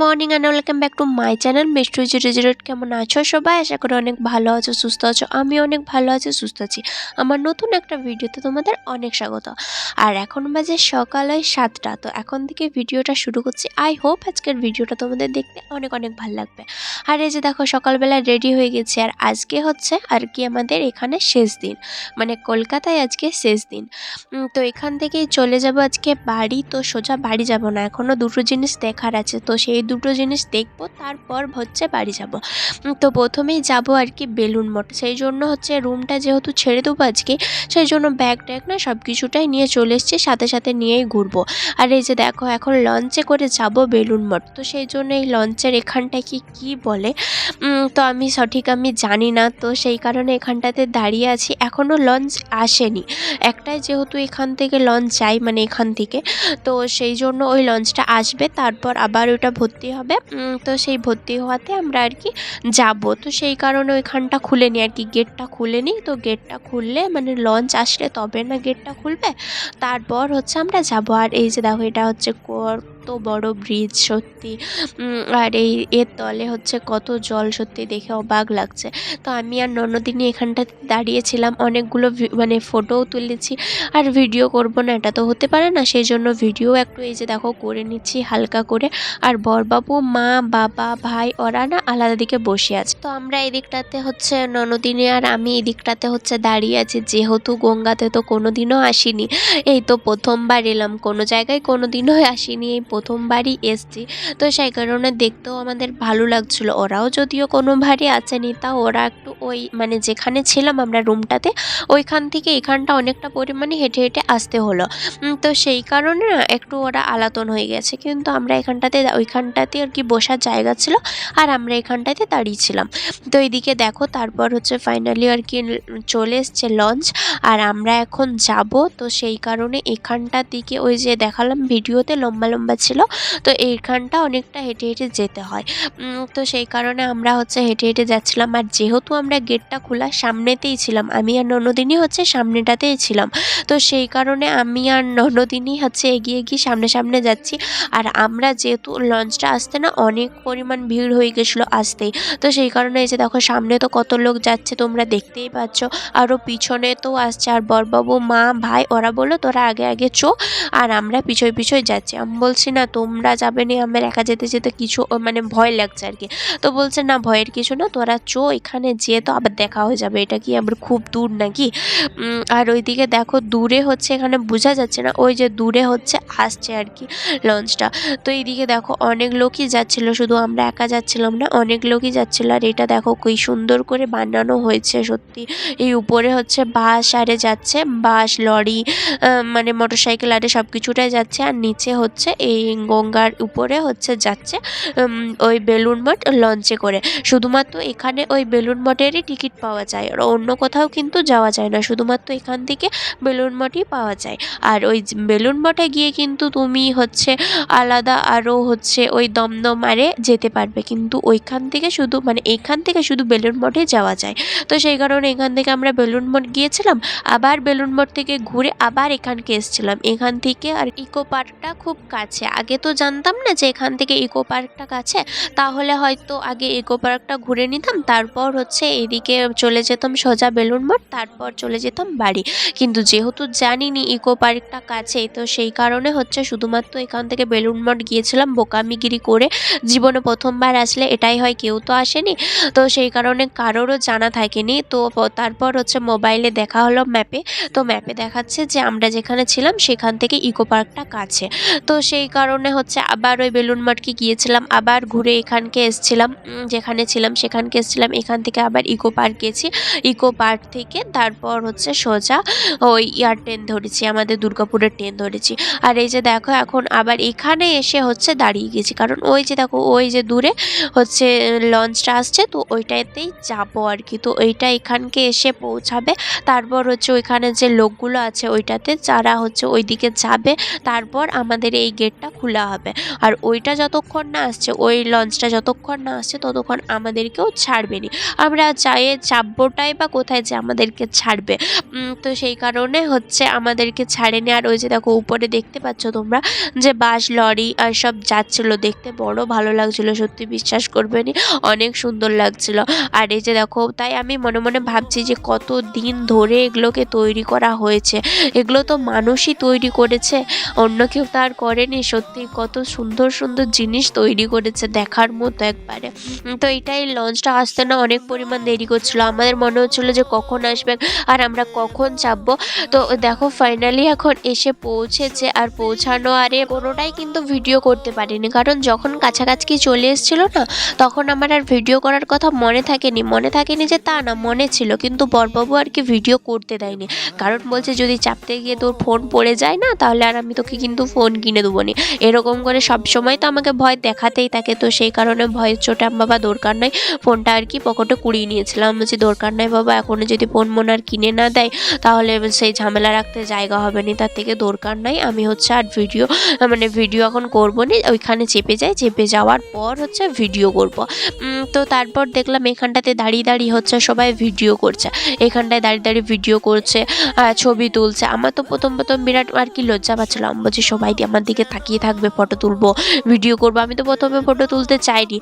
Morning and welcome back to my channel mystery zero zero কেমন আছো সবাই? আশা করি অনেক ভালো আছো, সুস্থ আছো। আমি অনেক ভালো আছি, সুস্থ আছি। আমার নতুন একটা ভিডিওতে তোমাদের অনেক স্বাগত। আর এখন বাজে সকাল সাতটা, তো এখন থেকে ভিডিওটা শুরু করছি। আই হোপ আজকের ভিডিওটা তোমাদের দেখতে অনেক অনেক ভালো লাগবে। আর এই যে দেখো, সকালবেলা রেডি হয়ে গেছি। আর আজকে হচ্ছে আর কি আমাদের এখানে শেষ দিন। মানে কলকাতায় আজকে শেষ দিন। তো এখান থেকেই চলে যাব আজকে বাড়ি। তো সোজা বাড়ি যাব না। এখনও দুটো জিনিস দেখার আছে। তো সেই দুটো জিনিস দেখব, তারপর হচ্ছে বাড়ি যাব। তো প্রথমেই যাব আর কি বেলুন মঠ। সেই জন্য হচ্ছে রুমটা যেহেতু ছেড়ে দেবো আজকে, সেই জন্য ব্যাগ ট্যাগ না সব কিছুটাই নিয়ে চলে এসেছি, সাথে সাথে নিয়েই ঘুরবো। আর এই যে দেখো, এখন লঞ্চে করে যাব বেলুন মঠ। তো সেই জন্য এই লঞ্চের এখানটায় কি কী বলে? তো আমি সঠিক আমি জানি না, তো সেই কারণে এখানটাতে দাঁড়িয়ে আছি। এখনও লঞ্চ আসেনি। একটাই যেহেতু এখান থেকে লঞ্চ যায় মানে এখান থেকে, তো সেই জন্য ওই লঞ্চটা আসবে, তারপর আবার ওটা ভর্তি হবে। তো সেই ভর্তি হওয়াতে আমরা আর কি যাব। তো সেই কারণে ওইখানটা খুলে নিই আর কি, গেটটা খুলে নিই তো গেটটা খুললে মানে লঞ্চ আসলে তবে না গেটটা খুলবে। তারপর হচ্ছে আমরা যাব। আর এই যে দেখো, এটা হচ্ছে বড় ব্রিজ সত্যি। আর এই, এর তলে হচ্ছে কত জল সত্যি দেখে অবাক লাগছে। তো আমি আর ননদিনী এখানটাতে দাঁড়িয়েছিলাম, অনেকগুলো মানে ফটোও তুলেছি। আর ভিডিও করব না, এটা তো হতে পারে না সেই জন্য ভিডিও একটু এই যে দেখো করে নিচ্ছি হালকা করে। আর বরবাবু, মা, বাবা, ভাই, ওরা না আলাদা দিকে বসে আছে। তো আমরা এই দিকটাতে হচ্ছে ননদিনী আর আমি এই দিকটাতে হচ্ছে দাঁড়িয়ে আছি। যেহেতু গঙ্গাতে তো কোনোদিনও আসিনি, এই তো প্রথমবার এলাম। কোনো জায়গায় কোনো দিনও আসিনি এই প্রথমবারই এসছি। তো সেই কারণে দেখতেও আমাদের ভালো লাগছিল। ওরাও যদিও কোনোবারই আসেনি, তা ওরা একটু ওই মানে যেখানে ছিলাম আমরা রুমটাতে ওইখান থেকে এখানটা অনেকটা পরিমাণে হেঁটে হেঁটে আসতে হলো। তো সেই কারণে না একটু ওরা আলাতন হয়ে গেছে। কিন্তু আমরা এখানটাতে, ওইখানটাতে আর কি বসার জায়গা ছিল আর আমরা এখানটাতে দাঁড়িয়েছিলাম তো এইদিকে দেখো, তারপর হচ্ছে ফাইনালি আর কি চলে এসছে লঞ্চ আর আমরা এখন যাব। তো সেই কারণে এখানটার দিকে ওই যে দেখালাম ভিডিওতে লম্বা লম্বা ছিল, তো এইখানটা অনেকটা হেঁটে হেঁটে যেতে হয়। তো সেই কারণে আমরা হচ্ছে হেঁটে হেঁটে যাচ্ছিলাম। আর যেহেতু আমরা গেটটা খোলা সামনেতেই ছিলাম। আমি আর ননদিনী হচ্ছে সামনেটাতেই ছিলাম। তো সেই কারণে আমি আর ননদিনী হচ্ছে এগিয়ে গিয়ে সামনে সামনে যাচ্ছি। আর আমরা যেহেতু লঞ্চটা আসতে না অনেক পরিমাণ ভিড় হয়ে গেছিল আসতেই। তো সেই কারণে যে দেখো সামনে তো কত লোক যাচ্ছে তোমরা দেখতেই পাচ্ছ। আরও পিছনে তো আসছে আর বরবাবু, মা, ভাই, ওরা বলল, তোরা আগে আগে চো। আর আমরা পিছয় পিছয় যাচ্ছি। আমি বলছি, না, তোমরা যাবে না, আমার একা যেতে যেতে কিছু মানে ভয় লাগছে আর কি। তো বলছে, না, ভয়ের কিছু না, তোরা চো, এখানে যেয়ে তো আবার দেখা হয়ে যাবে। এটা কি আবার খুব দূর নাকি? আর ওইদিকে দেখো দূরে হচ্ছে এখানে বোঝা যাচ্ছে না, ওই যে দূরে হচ্ছে আসছে আর কি লঞ্চটা। তো এইদিকে দেখো অনেক লোকই যাচ্ছিল, শুধু আমরা একা যাচ্ছিলাম না, অনেক লোকই যাচ্ছিল। আর এটা দেখো কি সুন্দর করে বানানো হয়েছে সত্যি। এই উপরে হচ্ছে বাস আরে যাচ্ছে বাস লরি মানে মোটর সাইকেল আরে সব কিছুটাই যাচ্ছে। আর নিচে হচ্ছে এই গঙ্গার উপরে হচ্ছে যাচ্ছে ওই বেলুন মঠ লঞ্চে করে। শুধুমাত্র এখানে ওই বেলুন মঠেরই টিকিট পাওয়া যায়। আর অন্য কোথাও কিন্তু যাওয়া যায় না। শুধুমাত্র এখান থেকে বেলুন মঠই পাওয়া যায়। আর ওই বেলুন মঠে গিয়ে কিন্তু তুমি হচ্ছে আলাদা আরও হচ্ছে ওই দমদম আরে যেতে পারবে। কিন্তু ওইখান থেকে শুধু মানে এখান থেকে শুধু বেলুন মঠে যাওয়া যায়। তো সেই কারণে এখান থেকে আমরা বেলুন মঠ গিয়েছিলাম, আবার বেলুন মঠ থেকে ঘুরে আবার এখানকে এসেছিলাম। এখান থেকে আর ইকো পার্কটা খুব কাছে। আগে তো জানতাম না যে এখান থেকে ইকো পার্কটা কাছে। তাহলে হয়তো আগে ইকো পার্কটা ঘুরে নিতাম, তারপর হচ্ছে এদিকে চলে যেতাম সোজা বেলুন মঠ, তারপর চলে যেতাম বাড়ি। কিন্তু যেহেতু জানিনি ইকো পার্কটা কাছেই, তো সেই কারণে হচ্ছে শুধুমাত্র এখান থেকে বেলুন মঠ গিয়েছিলাম বোকামিগিরি করে। জীবনে প্রথমবার আসলে এটাই হয়, কেউ তো আসেনি। তো সেই কারণে কারোরও জানা থাকেনি। তো তারপর হচ্ছে মোবাইলে দেখা হলো ম্যাপে। তো ম্যাপে দেখাচ্ছে যে আমরা যেখানে ছিলাম সেখান থেকে ইকো পার্কটা কাছে। তো সেই কারণে হচ্ছে আবার ওই বেলুন মঠকে গিয়েছিলাম, আবার ঘুরে এখানকে এসছিলাম। যেখানে ছিলাম সেখানকে এসছিলাম। এখান থেকে আবার ইকো পার্ক গেছি। ইকো পার্ক থেকে তারপর হচ্ছে সোজা ওই ইয়ার ট্রেন ধরেছি, আমাদের দুর্গাপুরের ট্রেন ধরেছি। আর এই যে দেখো এখন আবার এখানে এসে হচ্ছে দাঁড়িয়ে গেছি। কারণ ওই যে দেখো, ওই যে দূরে হচ্ছে লঞ্চটা আসছে, তো ওইটাতেই যাব আর কি। তো ওইটা এখানকে এসে পৌঁছাবে। তারপর হচ্ছে ওইখানে যে লোকগুলো আছে, ওইটাতে যারা হচ্ছে ওইদিকে যাবে, তারপর আমাদের এই গেটটা খোলা হবে। আর ওইটা যতক্ষণ না আসছে, ওই লঞ্চটা যতক্ষণ না আসছে, ততক্ষণ আমাদেরকেও ছাড়বে নি। আমরা চায়ে চাপবোটাই বা কোথায় যে আমাদেরকে ছাড়বে। তো সেই কারণে হচ্ছে আমাদেরকে ছাড়েনি। আর ওই যে দেখো, উপরে দেখতে পাচ্ছ তোমরা যে বাস লরি আর সব যাচ্ছিল। দেখতে বড় ভালো লাগছিল, সত্যি বিশ্বাস করবে নি, অনেক সুন্দর লাগছিল। আর এই যে দেখো, তাই আমি মনে মনে ভাবছি যে কত দিন ধরে এগুলোকে তৈরি করা হয়েছে। এগুলো তো মানুষই তৈরি করেছে, অন্য কেউ তার করেনি। সত্যি কত সুন্দর সুন্দর জিনিস তৈরি করেছে দেখার মতো একবারে। তো এটাই লঞ্চটা আসতে না অনেক পরিমাণ দেরি করছিল। আমাদের মনে হচ্ছিল যে কখন আসবে আর আমরা কখন চাপবো তো দেখো ফাইনালি এখন এসে পৌঁছেছে আর পৌঁছানো আরে কোনোটাই কিন্তু ভিডিও করতে পারিনি। কারণ যখন কাছাকাছি চলে এসেছিল না, তখন আমার আর ভিডিও করার কথা মনে থাকেনি। মনে থাকেনি যে তা না, মনে ছিল। কিন্তু বরবাবু আর কি ভিডিও করতে দেয়নি। কারণ বলছে, যদি চাপতে গিয়ে তোর ফোন পড়ে যায় না, তাহলে আর আমি তোকে কিন্তু ফোন কিনে দেবো নি। এরকম করে সব সময় তো আমাকে ভয় দেখাতেই থাকে। তো সেই কারণে ভয়ের চোটে বাবা দরকার নয় ফোনটা আর কি পকেটে কুড়িয়ে নিয়েছিলাম। বলছি, দরকার নয় বাবা এখনও যদি ফোন মন আর কিনে না দেয়, তাহলে সেই ঝামেলা রাখতে জায়গা হবে না। তার থেকে দরকার নাই, আমি হচ্ছে আর ভিডিও মানে ভিডিও এখন করব নি। ওইখানে চেপে যাই, চেপে যাওয়ার পর হচ্ছে ভিডিও করব। তো তারপর দেখলাম এখানটাতে দাঁড়িয়ে দাঁড়িয়ে হচ্ছে সবাই ভিডিও করছে। এখানটায় দাঁড়িয়ে দাঁড়িয়ে ভিডিও করছে ছবি তুলছে। আমার তো প্রথম প্রথম বিরাট আর কি লজ্জা পাচ্ছিল। আমি বলছি, সবাই আমার দিকে তাকিয়ে থাকবে ফটো তুলবো ভিডিও করব। আমি তো প্রথমে ফটো তুলতে চাইনি।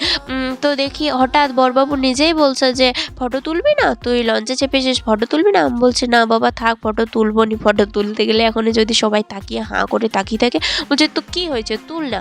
তো দেখি হঠাৎ বরবাবু নিজেই বলছে যে ফটো তুলবি না? তুই লঞ্চে চেপেছিস ফটো তুলবি না? আমি বলছি, না বাবা, থাক ফটো তুলবো নি ফটো তুলতে গেলে এখন যদি সবাই তাকিয়ে হাঁ করে তাকিয়ে থাকে, বলছে, তো কী হয়েছে? তুল না।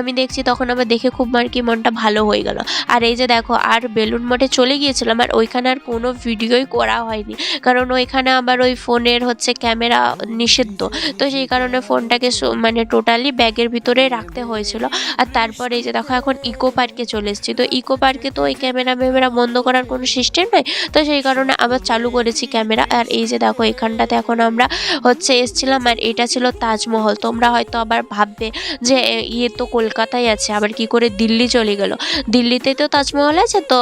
আমি দেখছি তখন আবার দেখে খুব আর কি মনটা ভালো হয়ে গেল। আর এই যে দেখো, আর বেলুন মঠে চলে গিয়েছিলাম, আর ওইখানে আর কোনো ভিডিওই করা হয়নি। কারণ ওইখানে আবার ওই ফোনের হচ্ছে ক্যামেরা নিষিদ্ধ। তো সেই কারণে ফোনটাকে মানে টোটালি ব্যাগের ভিতরে রাখতে হয়েছিল। আর তারপরে এই যে দেখো, এখন ইকো পার্কে চলে এসেছি। তো ইকো পার্কে তো ওই ক্যামেরা ম্যামেরা বন্ধ করার কোনো সিস্টেম নাই তো সেই কারণে আবার চালু করেছি ক্যামেরা। আর এই যে দেখো, এখানটাতে এখন আমরা হচ্ছে এসছিলাম আর এটা ছিল তাজমহল। তোমরা হয়তো আবার ভাববে যে ইয়ে তো কলকাতায় আছে, আবার কি করে দিল্লি চলে গেল? দিল্লিতে তো তাজমহল আছে, তো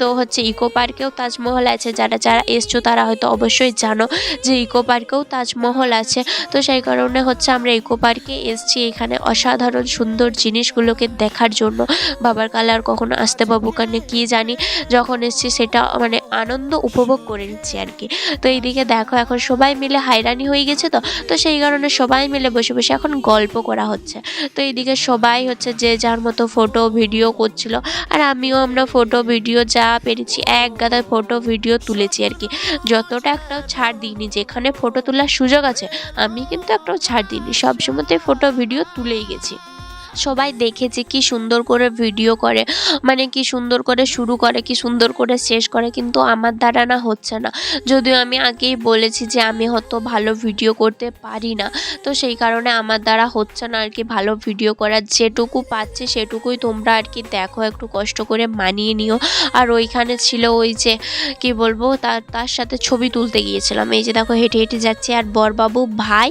তো হচ্ছে ইকো পার্কেও তাজমহল আছে। যারা যারা এসছো তারা হয়তো অবশ্যই জানো যে, ইকো পার্কেও তাজমহল আছে। তো সেই কারণে হচ্ছে আমরা ইকো পার্কে এসছি এখানে অসাধারণ সুন্দর জিনিসগুলোকে দেখার জন্য। বাবার কালে আর কখনো আসতে পাবো কারণে কী জানি? যখন এসছি সেটা মানে আনন্দ উপভোগ করে নিচ্ছি আর কি। তো এইদিকে দেখো এখন সবাই মিলে হাইরানি হয়ে গেছে তো তো সেই কারণে সবাই মিলে বসে বসে এখন গল্প করা হচ্ছে। তো এইদিকে সবাই হচ্ছে যে যার মতো ফটো ভিডিও করছিল আর আমিও আমরা ফটো ভিডিও যা পেরেছি এক গাদায় ফটো ভিডিও তুলেছি আর কি। যতটা একটাও ছাড় দিইনি, যেখানে ফটো তোলার সুযোগ আছে, আমি কিন্তু একটাও ছাড় দিইনি। সব সময়তে ফটো ভিডিও তুলেই গেছি। সবাই দেখেছে কি সুন্দর করে ভিডিও করে মানে কি সুন্দর করে শুরু করে, কি সুন্দর করে শেষ করে, কিন্তু আমার দ্বারা না হচ্ছে না। যদিও আমি আগেই বলেছি যে আমি হয়তো ভালো ভিডিও করতে পারি না, তো সেই কারণে আমার দ্বারা হচ্ছে না আর কি ভালো ভিডিও করার। যেটুকু পাচ্ছি সেটুকুই তোমরা আর কি দেখো, একটু কষ্ট করে মানিয়ে নিও। আর ওইখানে ছিল ওই যে, কি বলব তার তার সাথে ছবি তুলতে গিয়েছিলাম। এই যে দেখো, হেঁটে হেঁটে যাচ্ছি। আর বরবাবু ভাই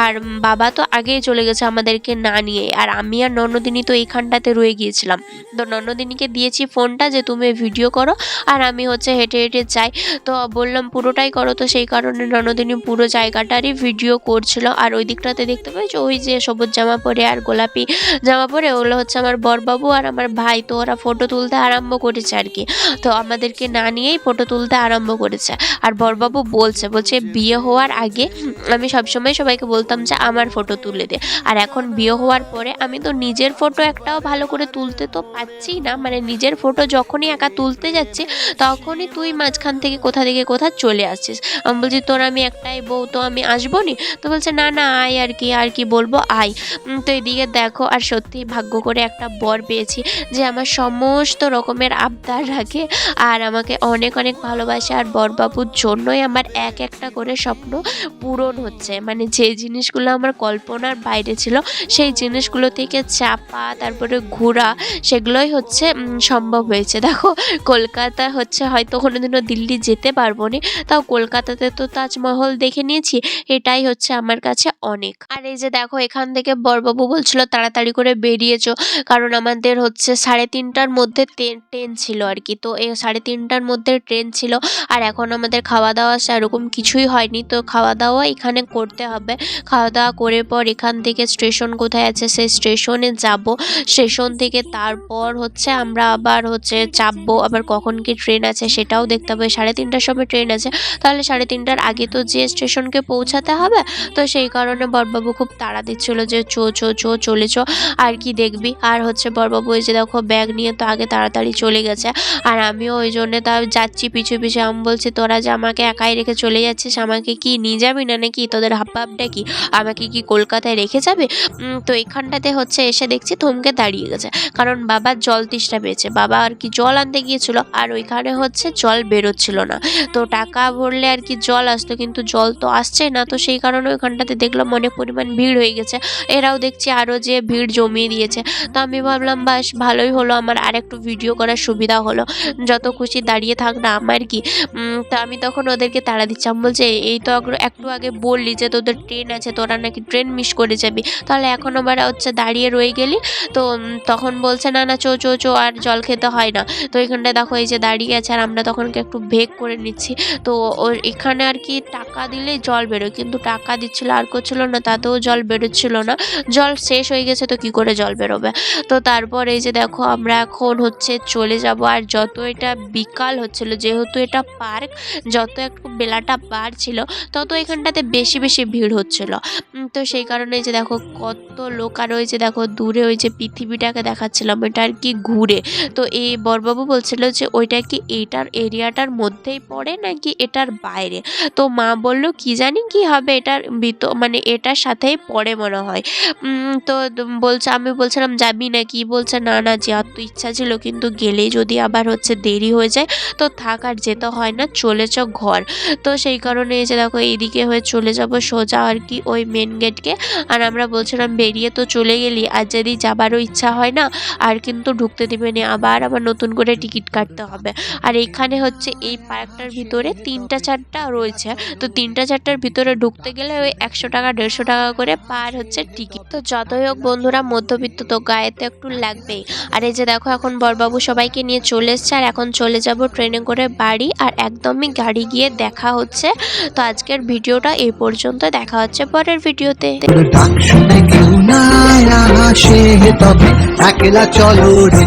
আর বাবা তো আগেই চলে গেছে আমাদেরকে না নিয়ে। আর আমি আর ননদিনী তো এইখানটাতে রয়ে গিয়েছিলাম। তো ননদিনীকে দিয়েছি ফোনটা যে তুমি ভিডিও করো, আর আমি হচ্ছে হেঁটে হেঁটে যাই। তো বললাম, পুরোটাই করো। তো সেই কারণে ননদিনী পুরো জায়গাটারই ভিডিও করছিল। আর ওই দিকটাতে দেখতে পেয়েছ? ওই যে সবুজ জামা পরে আর গোলাপি জামা পরে ওগুলো হচ্ছে আমার বরবাবু আর আমার ভাই। তো ওরা ফটো তুলতে আরম্ভ করেছে আর কি। তো আমাদেরকে না নিয়েই ফটো তুলতে আরম্ভ করেছে। আর বরবাবু বলছে বলছে, বিয়ে হওয়ার আগে আমি সবসময় সবাইকে বলতাম যে আমার ফটো তুলে দে। আর এখন বিয়ে হওয়ার পরে আমি তো নিজের ফটো একটাও ভালো করে তুলতে তো পারছি না। মানে নিজের ফটো যখনই একা তুলতে যাচ্ছি, তখনই তুই মাঝখান থেকে কোথা থেকে কোথা চলে আসছিস। আমি বলছি, তোর আমি একটাই বউ, তো আমি আসব নি তো বলছে, না না, আয় আর কি আর কি বলব, আয়। তো এদিকে দেখো, আর সত্যি ভাগ্য করে একটা বর পেয়েছি যে আমার সমস্ত রকমের আবদার রাখে আর আমাকে অনেক অনেক ভালোবাসে। আর বরবাবুর জন্যই আমার এক একটা করে স্বপ্ন পূরণ হচ্ছে। মানে যে জিনিসগুলো আমার কল্পনার বাইরে ছিল, সেই জিনিসগুলো থেকে থেকে চাপা, তারপরে ঘোরা, সেগুলোই হচ্ছে সম্ভব হয়েছে। দেখো, কলকাতা হচ্ছে, হয়তো কোনো দিনও দিল্লি যেতে পারব না, তাও কলকাতাতে তো তাজমহল দেখে নিয়েছি, এটাই হচ্ছে আমার কাছে অনেক। আর এই যে দেখো, এখান থেকে বরবাবু বলছিল, তাড়াতাড়ি করে বেরিয়েছো। কারণ আমাদের হচ্ছে সাড়ে তিনটার মধ্যে ট্রেন ছিল আর কি। তো এই সাড়ে তিনটার মধ্যে ট্রেন ছিল, আর এখন আমাদের খাওয়া দাওয়া সেরকম কিছুই হয়নি। তো খাওয়া দাওয়া এখানে করতে হবে। খাওয়া দাওয়া করে পর এখান থেকে স্টেশন কোথায় আছে, সেই স্টেশনে যাব। স্টেশন থেকে তারপর হচ্ছে আমরা আবার হচ্ছে চাপবো। আবার কখন কি ট্রেন আছে সেটাও দেখতে হবে। সাড়ে তিনটার সময় ট্রেন আছে। তাহলে সাড়ে তিনটার আগে তো যে স্টেশনকে পৌঁছাতে হবে, তো সেই কারণে বরবাবু খুব তাড়া দিচ্ছিল যে চো চো চো, চলে চো। আর কি দেখবি? আর হচ্ছে বরবাবু ওই যে দেখো ব্যাগ নিয়ে তো আগে তাড়াতাড়ি চলে গেছে। আর আমিও ওই জন্যে তা যাচ্ছি পিছু পিছু। আমি বলছি, তোরা যে আমাকে একাই রেখে চলে যাচ্ছিস, আমাকে কি নিয়ে যাবি না নাকি? তোদের হাব ভাবটা কি? আমাকে কি কলকাতায় রেখে যাবে? তো এখানটাতে হচ্ছে এসে দেখছি থমকে দাঁড়িয়ে গেছে। কারণ বাবার জল তৃষ্ণা পেয়েছে। বাবা আর কি জল আনতে গিয়েছিল, আর ওইখানে হচ্ছে জল বেরোচ্ছিল না। তো টাকা ভরলে আর কি জল আসতো, কিন্তু জল তো আসছে না। তো সেই কারণে ওইখানটাতে দেখলাম অনেক পরিমাণ ভিড় হয়ে গেছে। এরাও দেখছি আরও যে ভিড় জমিয়ে দিয়েছে। তো আমি ভাবলাম, বাস, ভালোই হলো। আমার আর একটু ভিডিও করার সুবিধা হলো। যত খুশি দাঁড়িয়ে থাক না আমার কি। তা আমি তখন ওদেরকে তাড়া দিচ্ছিলাম বলছে, এই তো একটু আগে বললি যে তোদের ট্রেন আছে, তোরা নাকি ট্রেন মিস করে যাবি। তাহলে এখন আবার হচ্ছে দাঁড়িয়ে রয়ে গেলি, তো তখন বলছে, না না, চো চো চো, আর জল খেতে হয় না। তো এখানটায় দেখো, এই যে দাঁড়িয়ে আছে, আর আমরা তখন একটু ভেগ করে নিচ্ছি। তো ওর এখানে আর কি টাকা দিলেই জল বেরোয়, কিন্তু টাকা দিচ্ছিল, আর করছিল না, তাতেও জল বেরোচ্ছিল না। জল শেষ হয়ে গেছে, তো কি করে জল বেরোবে? তো তারপর এই যে দেখো, আমরা এখন হচ্ছে চলে যাব, আর যত এটা বিকাল হচ্ছিল, যেহেতু এটা পার্ক, যত একটু বেলাটা বাড়ছিল, তত এখানটাতে বেশি বেশি ভিড় হচ্ছিল। তো সেই কারণে যে দেখো, কত লোক, আর ওই যে দেখো দূরে ওই যে পৃথিবীটাকে দেখাচ্ছিলাম এটা আর কি ঘুরে। তো এই বরবাবু বলছিল যে, ওইটা কি এইটার এরিয়াটার মধ্যেই পড়ে নাকি এটার বাইরে? তো মা বলল, কি জানি কি হবে, এটার ভিতর মানে এটার সাথেই পড়ে মনে হয়। তো বলছে, আমি বলছিলাম, যাবি না কি বলছে, না না, যাওয়ার তো ইচ্ছা ছিল, কিন্তু গেলেই যদি আবার হচ্ছে দেরি হয়ে যায়, তো থাক আর যেতে হয় না, চলে চ ঘর। তো সেই কারণে যে দেখো, এইদিকে হয়ে চলে যাব সোজা আর কি ওই মেন গেটকে আর আমরা বলছিলাম, বেরিয়ে তো চলে গেলি আর যদি যাবারও ইচ্ছা হয় না, আর কিন্তু ঢুকতে দিবে না, আবার আবার নতুন করে টিকিট কাটতে হবে। আর এখানে হচ্ছে এই পার্কটার ভিতরে তিনটা চারটা রয়েছে। তো তিনটা চারটার ভিতরে ঢুকতে গেলে ওই একশো টাকা, দেড়শো টাকা করে পার হচ্ছে টিকিট। তো যতই হোক বন্ধুরা, মধ্যবিত্ত তো গায়ে তো একটু লাগবেই। আর এই যে দেখো, এখন বরবাবু সবাইকে নিয়ে চলে এসছে, আর এখন চলে যাব ট্রেনে করে বাড়ি, আর একদমই গাড়ি গিয়ে দেখা হচ্ছে। তো আজকের ভিডিওটা এই পর্যন্ত দেখা হচ্ছে পরের ভিডিওতে। আসে তবে একলা চলো রে।